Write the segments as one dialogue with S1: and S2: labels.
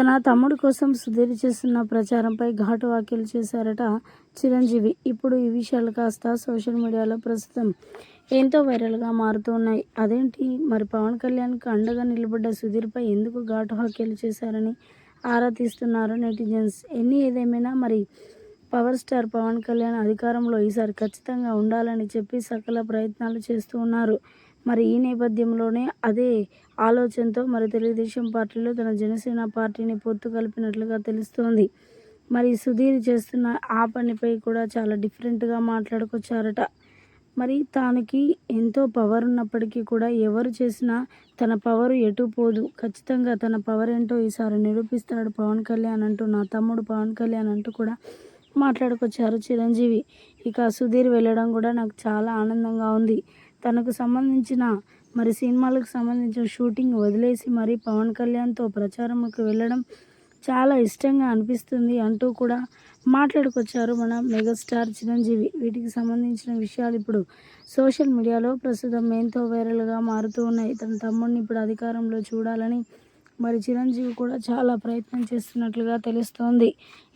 S1: తన తమ్ముడు కోసం సుధీర్ చేస్తున్న ప్రచారంపై ఘాటు వ్యాఖ్యలు చేశారట చిరంజీవి. ఇప్పుడు ఈ విషయాలు కాస్త సోషల్ మీడియాలో ప్రస్తుతం ఎంతో వైరల్గా మారుతూ ఉన్నాయి. అదేంటి? మరి పవన్ కళ్యాణ్కి అండగా నిలబడ్డ సుధీర్పై ఎందుకు ఘాటు వ్యాఖ్యలు చేశారని ఆరా తీస్తున్నారు నెటిజన్స్. ఎన్ని ఏదేమైనా మరి పవర్ స్టార్ పవన్ కళ్యాణ్ అధికారంలో ఈసారి ఖచ్చితంగా ఉండాలని చెప్పి సకల ప్రయత్నాలు చేస్తూ ఉన్నారు. మరి ఈ నేపథ్యంలోనే అదే ఆలోచనతో మరి తెలుగుదేశం పార్టీలో తన జనసేన పార్టీని పొత్తు కలిపినట్లుగా తెలుస్తోంది. మరి సుధీర్ చేస్తున్న ఆ పనిపై కూడా చాలా డిఫరెంట్గా మాట్లాడుకొచ్చారట. మరి తనకి ఎంతో పవర్ ఉన్నప్పటికీ కూడా ఎవరు చేసినా తన పవర్ ఎటు పోదు. ఖచ్చితంగా తన పవర్ ఏంటో ఈసారి నిరూపిస్తాడు పవన్ కళ్యాణ్ అంటూ నా తమ్ముడు పవన్ కళ్యాణ్ అంటూ కూడా మాట్లాడుకొచ్చారు చిరంజీవి. ఇక సుధీర్ వెళ్ళడం కూడా నాకు చాలా ఆనందంగా ఉంది. తనకు సంబంధించిన మరి సినిమాలకు సంబంధించిన షూటింగ్ వదిలేసి మరి పవన్ కళ్యాణ్తో ప్రచారంకి వెళ్ళడం చాలా ఇష్టంగా అనిపిస్తుంది అంటూ కూడా మాట్లాడుకొచ్చారు మన మెగాస్టార్ చిరంజీవి. వీటికి సంబంధించిన విషయాలు ఇప్పుడు సోషల్ మీడియాలో ప్రస్తుతం ఎంతో వైరల్గా మారుతూ ఉన్నాయి. తన తమ్ముడిని ఇప్పుడు అధికారంలో చూడాలని మరి చిరంజీవి కూడా చాలా ప్రయత్నం చేస్తున్నట్లుగా తెలుస్తోంది.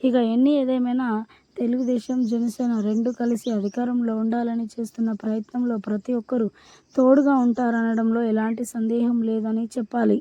S1: ఇక ఎన్ని ఏదేమైనా తెలుగుదేశం జనసేన రెండు కలిసి అధికారంలో ఉండాలని చేస్తున్న ప్రయత్నంలో ప్రతి ఒక్కరూ తోడుగా ఉంటారనడంలో ఎలాంటి సందేహం లేదని చెప్పాలి.